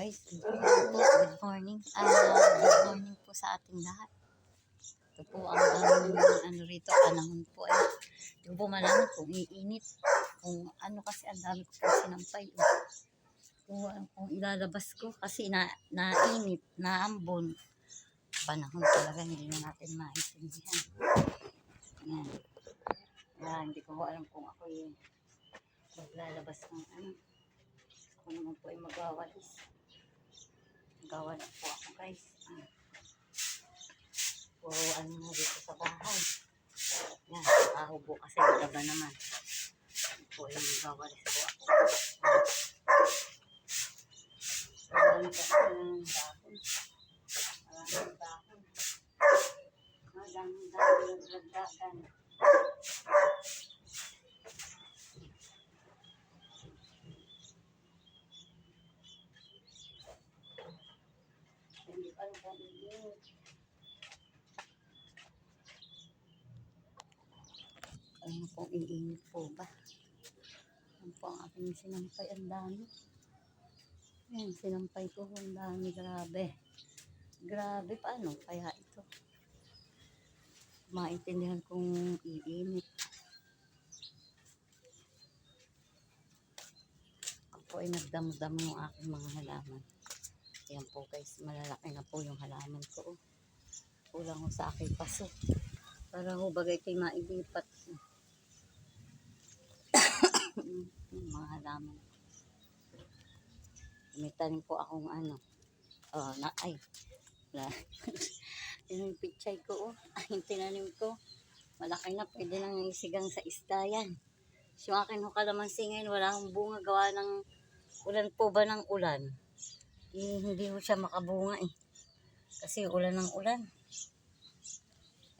Guys, good po. Good morning. Ah, good morning po sa ating lahat. Ito po ang aming ano rito, panahon po eh. Yung po malaman kung iinit. Kung ano kasi ang dami ko po sinampay. eh. Kung, kung ilalabas ko kasi na, nainit, naambon. Panahon talaga hindi na natin maintindihan. Yan. Kaya hindi ko alam kung ako yung maglalabas ng ano. Ako naman po ay magwawalis. Magwawalis po ako guys. Ah. Puro ano na dito sa bahay. Yan, kahubo kasi magaba naman. Po ay magwawalis po ako. Marami kasi ng dahon. Dahon. Madaming dahon naglagdagan. Hindi pa rin Ano pong iinit po ba? Ano po ang aking sinampay? Ang dami. Yan, sinampay ko. Ang dami. Grabe. Grabe. Paano kaya ito? Maintindihan kong iinit. Ako ay nagdamdam ng aking mga halaman. Ayan po guys, malalaki na po yung halaman ko. oh. Kulang ho sa aking paso. Para ho bagay kay mailipat. mga halaman. May tanim po akong ano. Oh, na, ay. Na, yun yung pichay ko. Oh. Ay, yung tinanim ko. Malaki na. Pwede nang isigang sa istayan. So, yung akin ho kalamansi wala akong bunga gawa ng ulan po ba ng ulan eh, hindi ko siya makabunga eh. Kasi ulan ng ulan.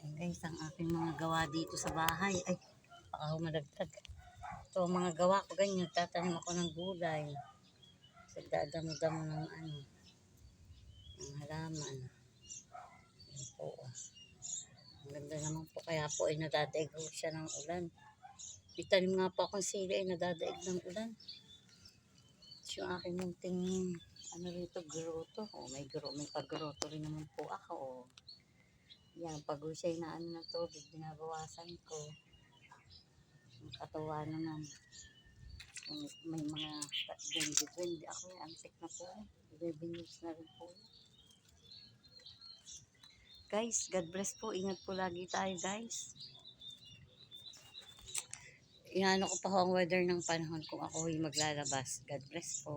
Ay guys, ang aking mga gawa dito sa bahay. Ay, baka humadagdag. Ito, ang mga gawa ko ganyan. Tatanim ako ng gulay. Sagdadamo-damo ng ano. Ng halaman. Yan po. oh. Ang ganda naman po. Kaya po ay nadadaig siya ng ulan. Itanim nga po akong sili ay nadadaig ng ulan. Yung aking munting ano rito, groto. Oh, may gro, may pag-groto rin naman po ako. Oh. Yan, pag siya na ano ng tubig, binabawasan ko. Ang katuwa naman. Kung may mga dwendi-dwendi ako, antik na po. 11 years na rin po. Guys, God bless po. Ingat po lagi tayo, guys. Inaano ko pa ho ang weather ng panahon kung ako ay maglalabas. God bless po.